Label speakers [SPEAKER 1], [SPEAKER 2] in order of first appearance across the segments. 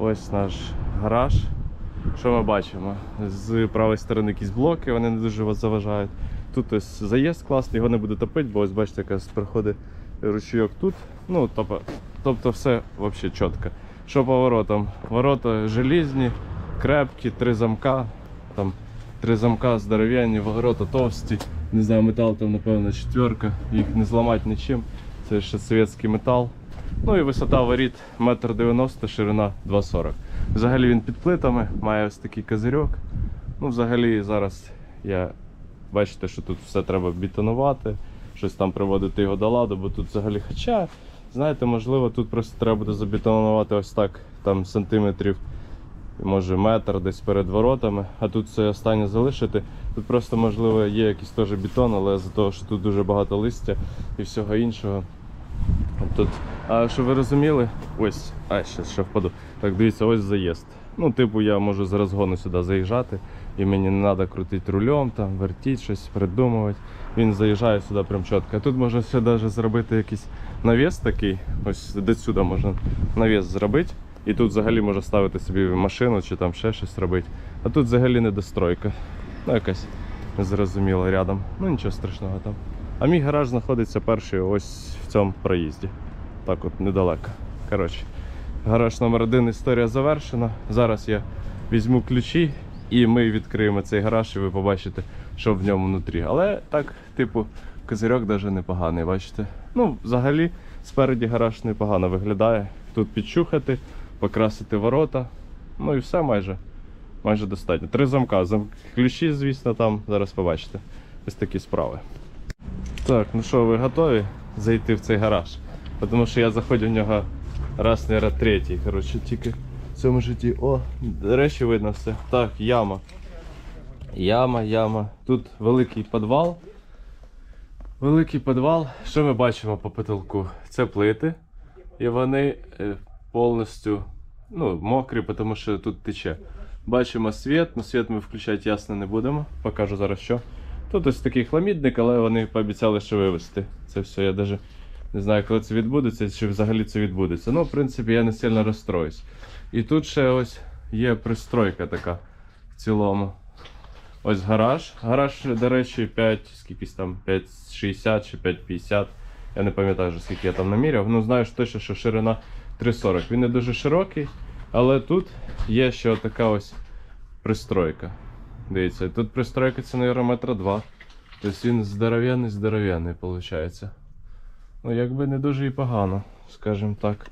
[SPEAKER 1] Ось наш гараж. Що ми бачимо? З правої сторони якісь блоки, вони не дуже вас заважають. Тут ось заїзд класний, його не буду топити, бо ось бачите, якраз проходить ручійок тут. Ну, тобто, тобто все взагалі чітко. Що по воротам? Ворота желізні, крепкі, три замка. Там три замка здоровенні, ворота товсті. Не знаю, метал там, напевно, четверка. Їх не зламати нічим. Це ще совєтський метал. Ну і висота воріт 1,90 м, ширина 2,40 м. Взагалі він під плитами, має ось такий козирьок. Ну, взагалі зараз я бачите, що тут все треба бетонувати, щось там приводити його до ладу, бо тут взагалі хоча, знаєте, можливо, тут просто треба буде забетонувати ось так, там сантиметрів, може метр десь перед воротами, а тут це останнє залишити. Тут просто, можливо, є якийсь теж бетон, але за того, що тут дуже багато листя і всього іншого. Тут, а щоб ви розуміли, ось, а ще, ще впаду. Так, дивіться, ось заїзд. Ну, типу, я можу з розгону сюди заїжджати, і мені не треба крутити рулем, там, вертіти щось, придумувати. Він заїжджає сюди прям чітко. А тут можна ще навіть зробити якийсь навіс такий. Ось до сюди можна навіс зробити. І тут взагалі можна ставити собі машину чи там ще щось робити. А тут взагалі недостройка. Ну, якась незрозуміла рядом. Ну нічого страшного там. А мій гараж знаходиться перший ось в цьому проїзді. Так от недалеко. Коротше, гараж номер один історія завершена. Зараз я візьму ключі і ми відкриємо цей гараж, і ви побачите, що в ньому внутрі. Але так, типу, козирьок навіть непоганий, бачите. Ну, взагалі, спереді гараж непогано виглядає. Тут підчухати, покрасити ворота. Ну і все майже. Майже достатньо. Три замка. Зам... Ключі, звісно, там. Зараз побачите. Ось такі справи. Так, ну що, ви готові зайти в цей гараж? Тому що я заходжу в нього раз, не третій. Коротше, тільки в цьому житті. О, до речі, видно все. Так, яма. Яма, яма. Тут великий підвал. Великий підвал. Що ми бачимо по потолку? Це плити. І вони е, повністю ну, мокрі, тому що тут тече. Бачимо світ, ну світ ми включати ясно не будемо. Покажу зараз що. Тут ось такий хламідник, але вони пообіцяли, що вивезти. Це все. Я навіть не знаю, коли це відбудеться, чи взагалі це відбудеться. Ну, в принципі, я не сильно розстроюсь. І тут ще ось є пристройка така в цілому. Ось гараж. Гараж, до речі, 5, скількись там, 5,60 чи 5,50. Я не пам'ятаю скільки я там наміряв. Ну, знаю точно, що ширина 3,40. Він не дуже широкий, але тут є ще така ось пристройка. Дивіться, тут пристройка це, мабуть, метра два. Тобто він здоров'яний, здоров'яний, виходить. Ну, якби не дуже і погано, скажімо так.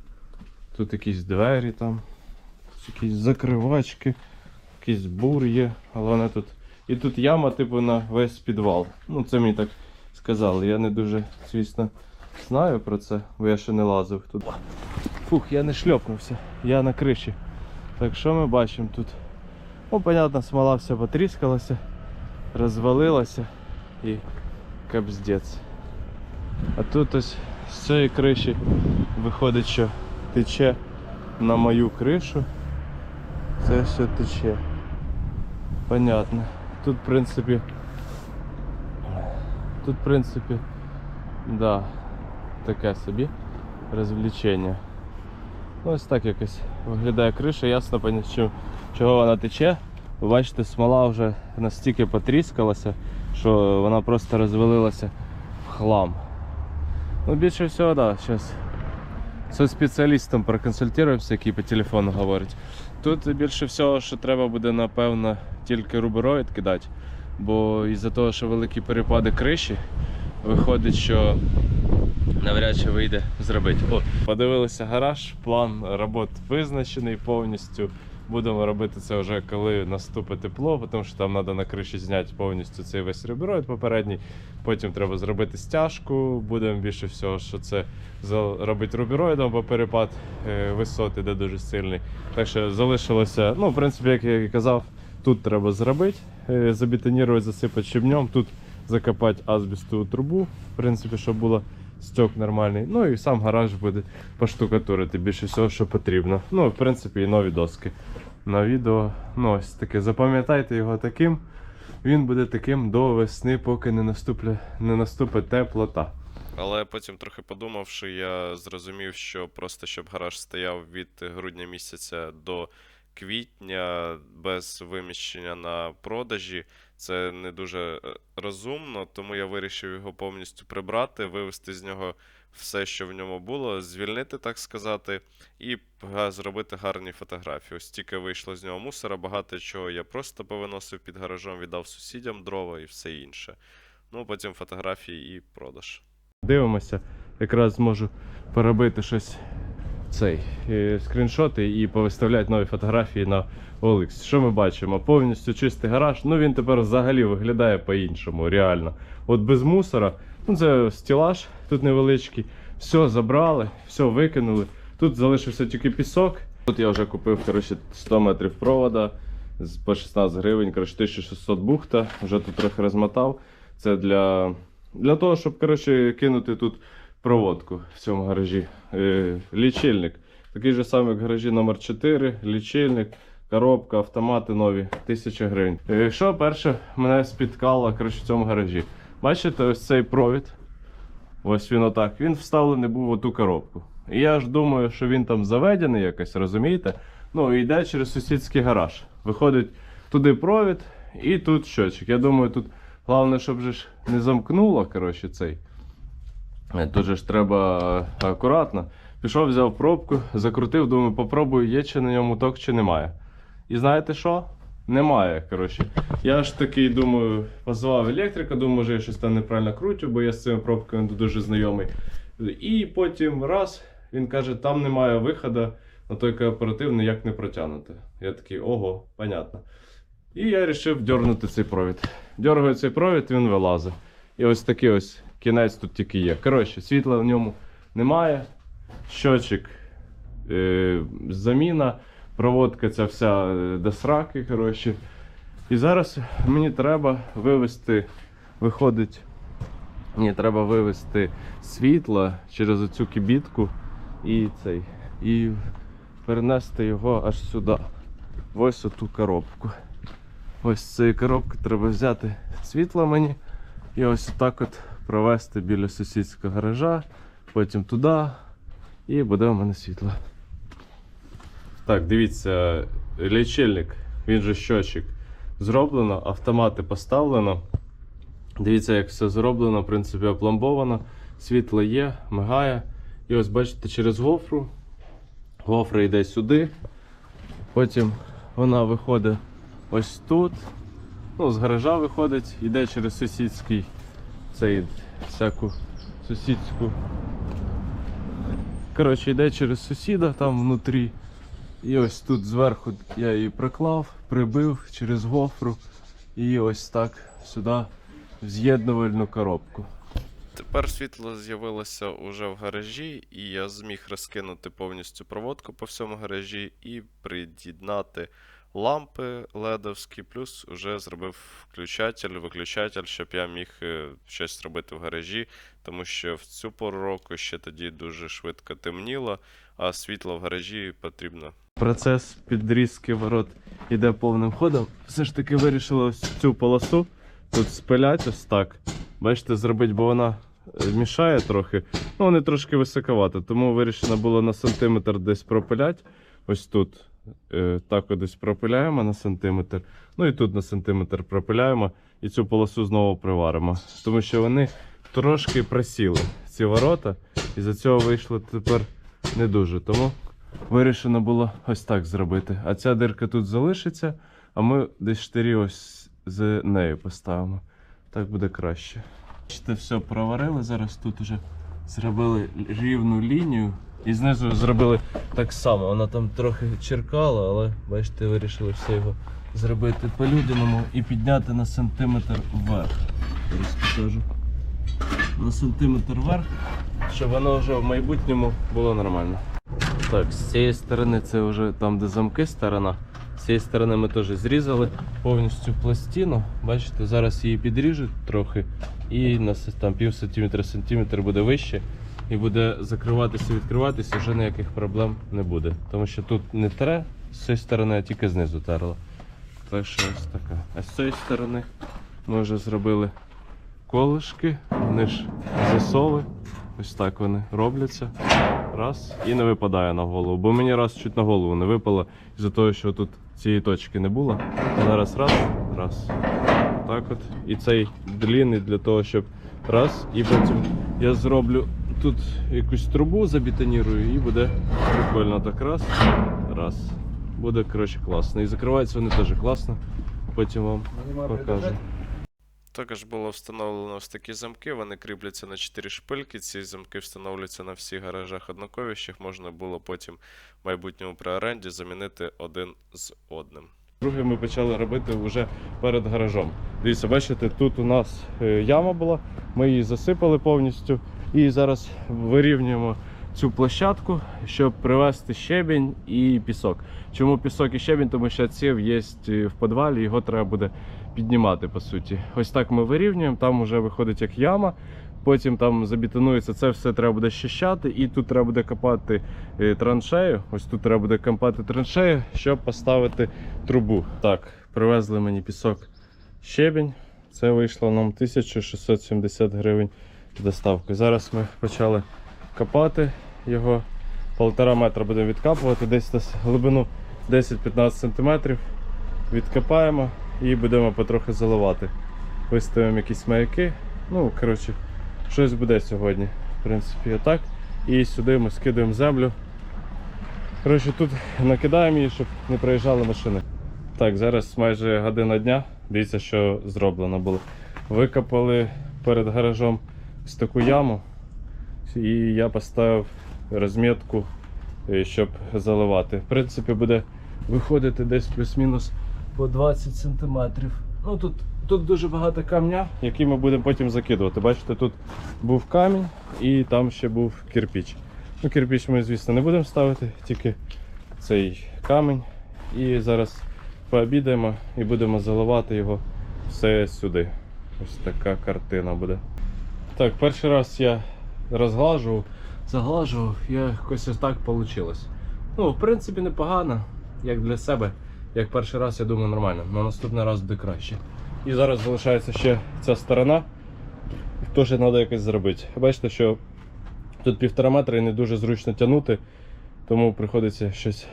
[SPEAKER 1] Тут якісь двері там, якісь закривачки, якийсь бур є, але тут. І тут яма, типу, на весь підвал. Ну, це мені так сказали. Я не дуже, звісно, знаю про це, бо я ще не лазив тут. Фух, я не шльопнувся, я на криші. Так що ми бачимо тут? Ну, понятно, смола вся потріскалася, розвалилася і капздець. А тут ось з цієї криші виходить, що тече на мою кришу. Це все тече. Понятно. Тут, в принципі. Тут, в принципі, да, таке собі розвлечення. Ну, ось так якось виглядає криша, ясно, пані, що- чого вона тече. Ви бачите, смола вже настільки потріскалася, що вона просто розвалилася в хлам. Ну, більше всього, так, да, зараз з спеціалістом проконсультуємося, який по телефону говорить. Тут більше всього, що треба буде, напевно, тільки рубероїд кидати, бо із-за того, що великі перепади криші, виходить, що навряд чи вийде зробити. О, подивилися гараж, план робот визначений повністю. Будемо робити це вже коли наступить тепло, тому що там треба на криші зняти повністю цей весь реброїд попередній. Потім треба зробити стяжку. Будемо більше всього, що це робити рубероїдом, бо перепад е, висот дуже сильний. Так що залишилося, ну, в принципі, як я і казав, тут треба зробити, е, забетонувати, засипати щебнем, тут закопати азбістову трубу, в принципі, щоб було стек нормальний. Ну і сам гараж буде поштукатурити більше всього, що потрібно. Ну, в принципі, і нові доски. На відео, ну ось таке. Запам'ятайте його таким. Він буде таким до весни, поки не наступить, не наступить теплота.
[SPEAKER 2] Але потім, трохи подумавши, я зрозумів, що просто щоб гараж стояв від грудня місяця до квітня без виміщення на продажі, це не дуже е, розумно, тому я вирішив його повністю прибрати, вивести з нього все, що в ньому було, звільнити, так сказати, і зробити гарні фотографії. Ось тільки вийшло з нього мусора, багато чого я просто повиносив під гаражом, віддав сусідям дрова і все інше. Ну, потім фотографії і продаж.
[SPEAKER 1] Дивимося, якраз зможу поробити щось цей е, скріншоти і повиставляти нові фотографії на OLX. Що ми бачимо? Повністю чистий гараж. Ну він тепер взагалі виглядає по-іншому, реально. От без мусора, ну це стілаж тут невеличкий. Все забрали, все викинули. Тут залишився тільки пісок. Тут я вже купив коротше, 100 метрів провода по 16 гривень, коротше, 1600 бухта. Вже тут трохи розмотав. Це для, для того, щоб коротше, кинути тут проводку в цьому гаражі. Е, лічильник. Такий же самий, як в гаражі номер 4 лічильник, коробка, автомати нові, 1000 гривень. Е, що перше мене спіткало коротше, в цьому гаражі? Бачите, ось цей провід. Ось він отак. Він вставлений був в оту коробку. І я ж думаю, що він там заведений якось, розумієте? Ну, і йде через сусідський гараж. Виходить туди провід і тут щочик. Я думаю, тут головне, щоб же ж не замкнуло, коротше, цей. Е, Тут же ж треба акуратно. Пішов, взяв пробку, закрутив, думаю, попробую, є чи на ньому ток, чи немає. І знаєте що? Немає. коротше. Я ж такий думаю, позвав електрика, думаю, може я щось там неправильно крутю, бо я з цими пробками дуже знайомий. І потім раз він каже, там немає виходу на той кооператив ніяк не протягнути. Я такий, ого, понятно. І я вирішив дернути цей провід. Дергаю цей провід, він вилазить. І ось такий ось кінець тут тільки є. Коротше, світла в ньому немає. Щочик, е, заміна, проводка ця вся е, до сраки. Коротше. І зараз мені треба вивести, виходить, мені треба вивести світло через оцю кібітку і цей. І перенести його аж сюди. Ось оту коробку. Ось з цієї коробки треба взяти світло мені і ось так от провести біля сусідського гаража, потім туди, і буде у мене світло. Так, дивіться, лічильник, він же щочик. Зроблено, автомати поставлено. Дивіться, як все зроблено, в принципі, опломбовано. Світло є, мигає. І ось бачите, через гофру. Гофра йде сюди. Потім вона виходить ось тут. Ну, з гаража виходить, йде через сусідський цей всяку сусідську. Коротше, йде через сусіда там внутрі. І ось тут зверху я її приклав, прибив через гофру і ось так сюди в з'єднувальну коробку.
[SPEAKER 2] Тепер світло з'явилося уже в гаражі, і я зміг розкинути повністю проводку по всьому гаражі і під'єднати лампи ледовські, плюс уже зробив включатель, виключатель, щоб я міг е, щось робити в гаражі, тому що в цю пору року ще тоді дуже швидко темніло, а світло в гаражі потрібно
[SPEAKER 1] Процес підрізки ворот іде повним ходом. Все ж таки вирішили ось цю полосу тут спилять ось так. Бачите, зробити, бо вона е, мішає трохи. Ну, вони трошки високовато, тому вирішено було на сантиметр десь пропиляти. Ось тут. Е, так от десь пропиляємо на сантиметр. Ну і тут на сантиметр пропиляємо і цю полосу знову приваримо. Тому що вони трошки просіли, ці ворота, і за цього вийшло тепер не дуже. Тому вирішено було ось так зробити. А ця дирка тут залишиться, а ми десь штирі ось з нею поставимо. Так буде краще. Бачите, все проварили. Зараз тут вже зробили рівну лінію. І знизу зробили так само. Вона там трохи черкала, але бачите, вирішили все його зробити по-людяному і підняти на сантиметр вверх. Зараз покажу. На сантиметр вверх, щоб воно вже в майбутньому було нормально. Так, з цієї сторони це вже там, де замки сторона. З цієї сторони ми теж зрізали повністю пластину. Бачите, зараз її підріжуть трохи і на там пів сантиметра сантиметр буде вище. І буде закриватися, відкриватися, вже ніяких проблем не буде. Тому що тут не тре з цієї сторони, а тільки знизу терло. Так що ось така. А з цієї сторони ми вже зробили колишки, вони ж засови. Ось так вони робляться. Раз. І не випадає на голову. Бо мені раз чуть на голову не випало із-за того, що тут цієї точки не було. Зараз раз, раз. Так от. І цей длінний для того, щоб раз. І потім я зроблю тут якусь трубу, забетонірую, і буде прикольно так раз. Раз. Буде коротше класно. І закриваються вони теж класно. Потім вам покажу.
[SPEAKER 2] Також було встановлено ось такі замки, вони кріпляться на 4 шпильки. Ці замки встановлюються на всіх гаражах однаковіщих. Можна було потім в майбутньому при оренді замінити один з одним.
[SPEAKER 1] Друге ми почали робити вже перед гаражом. Дивіться, бачите, тут у нас е, яма була, ми її засипали повністю і зараз вирівнюємо цю площадку, щоб привезти щебінь і пісок. Чому пісок і щебінь? Тому що ців є в підвалі, його треба буде піднімати по суті. Ось так ми вирівнюємо, там вже виходить як яма. Потім там забетонується, це все треба буде щищати, і тут треба буде копати е, траншею. Ось тут треба буде копати траншею, щоб поставити трубу. Так, привезли мені пісок щебінь. Це вийшло нам 1670 гривень з доставкою. Зараз ми почали копати його. Полтора метра будемо відкапувати, десь на глибину 10-15 см. Відкопаємо і будемо потрохи заливати. Виставимо якісь маяки. Ну, коротше, щось буде сьогодні. В принципі, отак. І сюди ми скидаємо землю. Коротше, тут накидаємо її, щоб не проїжджали машини. Так, зараз майже година дня. Дивіться, що зроблено було. Викопали перед гаражом ось таку яму. І я поставив розмітку, е, щоб заливати. В принципі, буде виходити десь плюс-мінус по 20 см. Ну тут, тут дуже багато камня, який ми будемо потім закидувати. Бачите, тут був камінь і там ще був кирпіч. Ну, кирпіч ми, звісно, не будемо ставити, тільки цей камінь. І зараз пообідаємо і будемо заливати його все сюди. Ось така картина буде. Так, перший раз я розглажував, заглажував, і якось ось так вийшло. Ну, в принципі, непогано, як для себе. Як перший раз, я думаю, нормально. На наступний раз буде краще. І зараз залишається ще ця сторона. Теж треба якось зробити. Бачите, що тут півтора метра і не дуже зручно тягнути, тому приходиться щось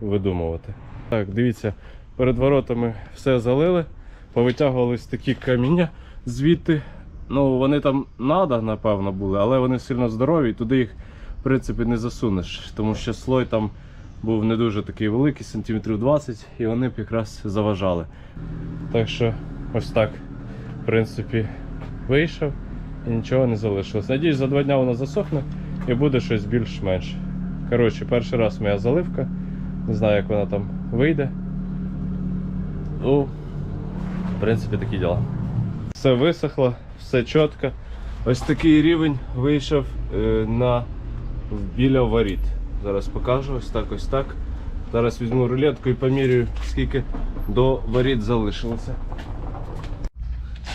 [SPEAKER 1] видумувати. Так, дивіться, перед воротами все залили, повитягувались такі каміння звідти. Ну, вони там надо, напевно, були, але вони сильно здорові, і туди їх, в принципі, не засунеш, тому що слой там був не дуже такий великий, сантиметрів 20, і вони б якраз заважали. Так що ось так, в принципі, вийшов і нічого не залишилось. Надіюсь, за два дня воно засохне і буде щось більш-менш. Коротше, перший раз моя заливка. Не знаю, як вона там вийде. Ну, в принципі, такі діла. Все висохло, все чітко. Ось такий рівень вийшов е, на біля воріт. Зараз покажу, ось так, ось так. Зараз візьму рулетку і поміряю, скільки до воріт залишилося.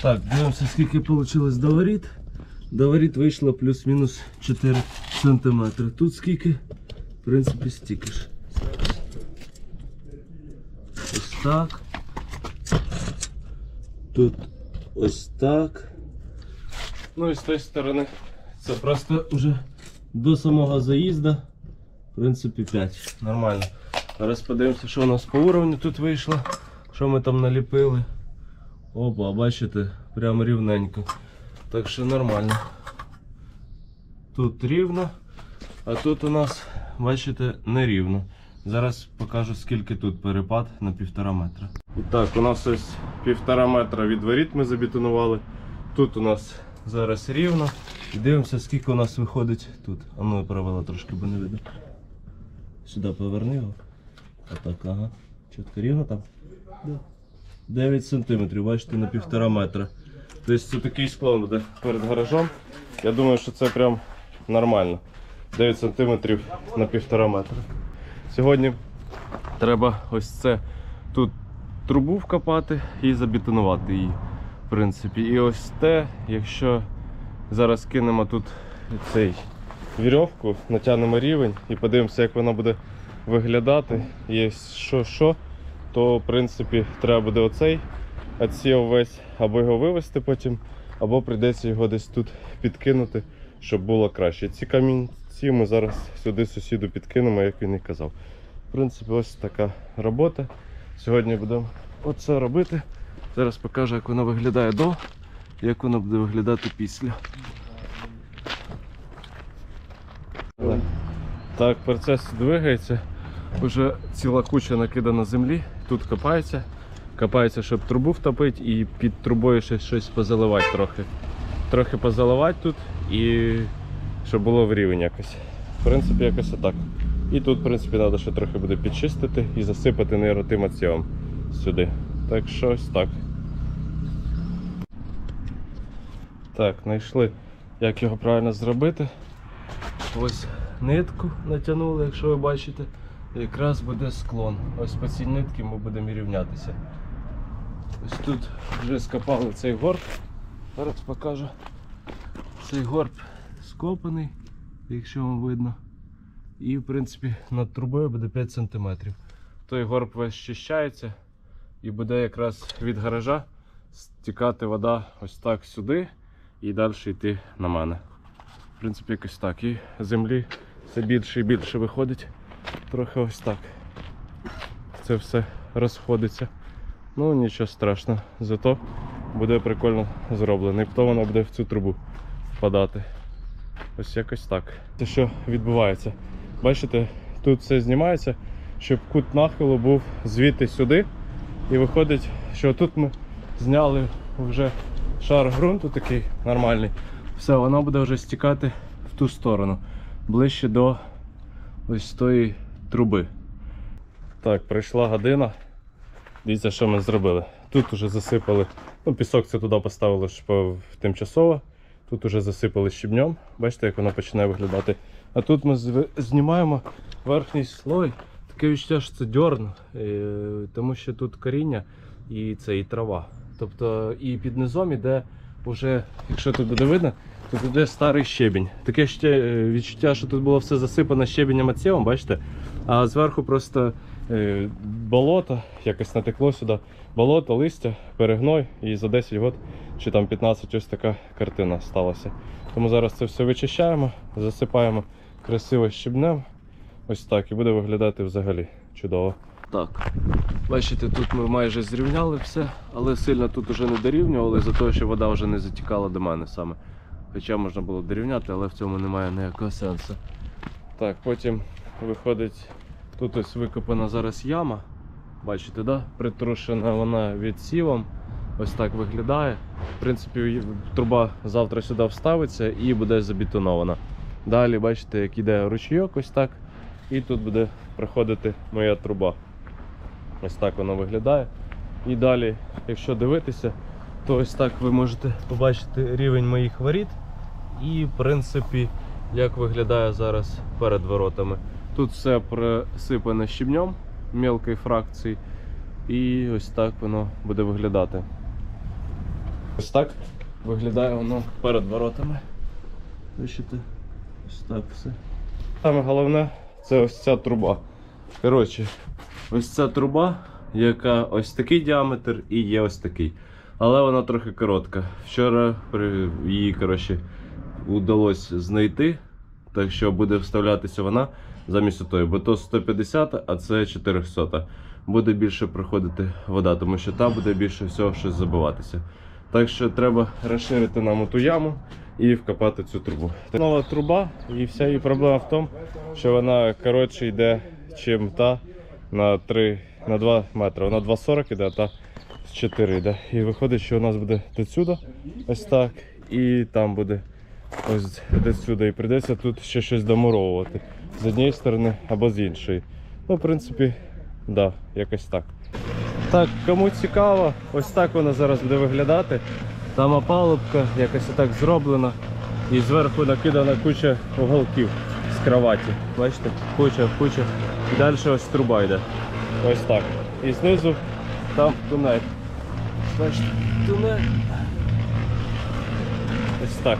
[SPEAKER 1] Так, дивимося, скільки вийшло до воріт. До воріт вийшло плюс-мінус 4 см. Тут скільки? В принципі, стільки ж. Ось так. Тут ось так. Ну і з тієї сторони це просто вже до самого заїзду. В принципі, 5. Нормально. Зараз подивимося, що у нас по уровню тут вийшло. Що ми там наліпили. Опа, бачите, прямо рівненько. Так що нормально. Тут рівно, а тут у нас, бачите, нерівно. Зараз покажу, скільки тут перепад на півтора метра. І так, у нас ось півтора метра від воріт ми забетонували. Тут у нас зараз рівно. І дивимося, скільки у нас виходить тут. А ну я провела трошки, бо не видно. Сюди поверни його. Отак, ага. Чітко рівно там? 9 сантиметрів, бачите, на півтора метра. Тобто це такий склон буде перед гаражом. Я думаю, що це прям нормально. 9 сантиметрів на півтора метра. Сьогодні треба ось це тут трубу вкопати і забетонувати її. Принципі. І ось те, якщо зараз кинемо тут цей вірьовку, натягнемо рівень і подивимося, як воно буде виглядати. Є що, що, то в принципі треба буде оцей відсів весь або його вивести потім, або прийдеться його десь тут підкинути, щоб було краще. Ці камінці ми зараз сюди сусіду підкинемо, як він і казав. В принципі, ось така робота. Сьогодні будемо оце робити. Зараз покажу, як воно виглядає до, як воно буде виглядати після. Так, процес двигається. Уже ціла куча накидана землі. Тут копається. Копається, щоб трубу втопити і під трубою ще щось позаливати трохи. Трохи позаливати тут і щоб було в рівень якось. В принципі, якось отак. І тут, в принципі, треба ще трохи буде підчистити і засипати нейротимацієм сюди. Так що ось так. Так, знайшли, як його правильно зробити. Ось нитку натягнули, якщо ви бачите. Якраз буде склон. Ось по цій нитці ми будемо рівнятися. Ось тут вже скопали цей горб. Зараз покажу. Цей горб скопаний, якщо вам видно. І в принципі над трубою буде 5 см. Той горб весь щищається і буде якраз від гаража стікати вода ось так сюди і далі йти на мене. В принципі, якось так. І землі все більше і більше виходить. Трохи ось так. Це все розходиться. Ну нічого страшного. Зато буде прикольно зроблено. І потім воно буде в цю трубу впадати. Ось якось так. Це що відбувається? Бачите, тут все знімається, щоб кут нахилу був звідти сюди. І виходить, що тут ми зняли вже шар ґрунту такий нормальний. Все, воно буде вже стікати в ту сторону, ближче до ось тої труби. Так, прийшла година. Дивіться, що ми зробили. Тут вже засипали, ну, пісок це туди поставили тимчасово. Тут вже засипали щебнем. Бачите, як воно починає виглядати. А тут ми знімаємо верхній слой. Таке відчуття, що це дьорн, е, тому що тут коріння і це і трава. Тобто і під низом іде вже, якщо тут буде видно, тут іде старий щебінь. Таке ще е, відчуття, що тут було все засипано щебенем ацєвом, бачите? А зверху просто е, болото, якось натекло сюди. Болото, листя, перегной, і за 10 років чи там 15 ось така картина сталася. Тому зараз це все вичищаємо, засипаємо красиво щебнем. Ось так і буде виглядати взагалі чудово. Так, бачите, тут ми майже зрівняли все, але сильно тут уже не дорівнювали, за те, що вода вже не затікала до мене саме. Хоча можна було дорівняти, але в цьому немає ніякого сенсу. Так, потім виходить, тут ось викопана зараз яма. Бачите, да? притрушена вона відсівом. Ось так виглядає. В принципі, труба завтра сюди вставиться і буде забетонована. Далі бачите, як іде ручійок, ось так. І тут буде проходити моя труба. Ось так воно виглядає. І далі, якщо дивитися, то ось так ви можете побачити рівень моїх воріт. І, в принципі, як виглядає зараз перед воротами. Тут все присипане щебнем мелкої фракції. І ось так воно буде виглядати. Ось так виглядає воно перед воротами. Бачите? Ось так все. Саме головне це ось ця труба. Коротше, ось ця труба, яка ось такий діаметр і є ось такий. Але вона трохи коротка. Вчора її коротше, удалося знайти. Так що буде вставлятися вона замість тої, бо то 150, а це 400. Буде більше проходити вода, тому що там буде більше всього щось забиватися. Так що треба розширити нам ту яму і вкопати цю трубу. Нова труба, і вся її проблема в тому, що вона коротше йде, чим та на 3, на 2 метри. Вона 2,40 йде, а та з 4 йде. І виходить, що у нас буде до ось так, і там буде ось до. І прийдеться тут ще щось домуровувати з однієї сторони або з іншої. Ну, в принципі, да, якось так. Так, кому цікаво, ось так вона зараз буде виглядати. Там опалубка якось так зроблена. І зверху накидана куча уголків з кроваті. Бачите? Куча, куча. І далі ось труба йде. Ось так. І знизу там тунель. Бачите, тунель. Ось так.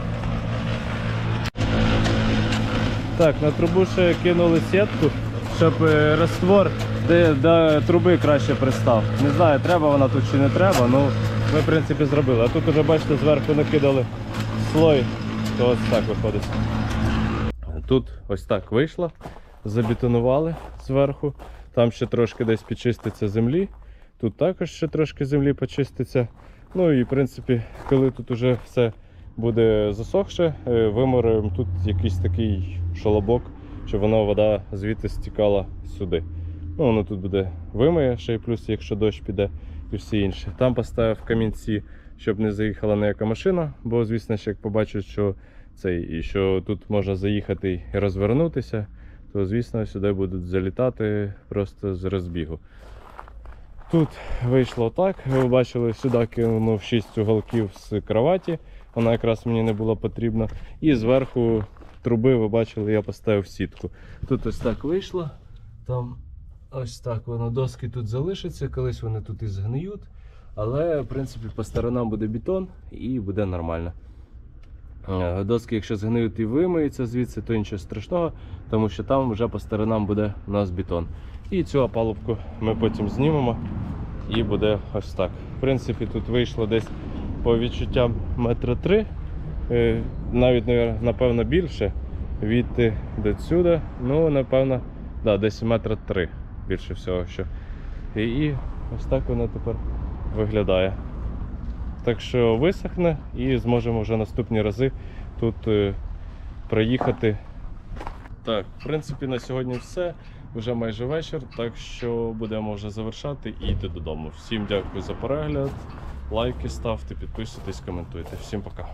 [SPEAKER 1] Так, на трубу ще кинули сітку, щоб е, раствор де до труби краще пристав. Не знаю, треба вона тут чи не треба, ну ми в принципі зробили. А тут уже бачите, зверху накидали слой, то ось так виходить. Тут ось так вийшло, забетонували зверху. Там ще трошки десь підчиститься землі. Тут також ще трошки землі почиститься. Ну і в принципі, коли тут уже все буде засохше, е, виморимо тут якийсь такий шолобок, щоб воно вода звідти стікала сюди. Ну, воно тут буде вимиє, ще й плюс, якщо дощ піде і все інше. Там поставив камінці, щоб не заїхала ніяка машина, бо, звісно, як побачать, що цей, і що тут можна заїхати і розвернутися, то звісно сюди будуть залітати просто з розбігу. Тут вийшло так. Ви бачили, сюди кинув 6 уголків з кроваті. Вона якраз мені не була потрібна. І зверху труби, ви бачили, я поставив сітку. Тут ось так вийшло. Там ось так воно доски тут залишаться, колись вони тут і згниють. Але, в принципі, по сторонам буде бетон і буде нормально. Е, Доски, якщо згниють і вимиються звідси, то нічого страшного, тому що там вже по сторонам буде у нас бетон. І цю опалубку ми потім знімемо і буде ось так. В принципі, тут вийшло десь по відчуттям метра три, е, навіть напевно більше від е, до сюди. Ну, напевно, да, десь метра три більше всього. Що. І, і ось так воно тепер виглядає. Так що висохне і зможемо вже наступні рази тут е, проїхати. Так, в принципі, на сьогодні все. Вже майже вечір, так що будемо вже завершати і йти додому. Всім дякую за перегляд. Лайки ставте, підписуйтесь, коментуйте. Всім пока.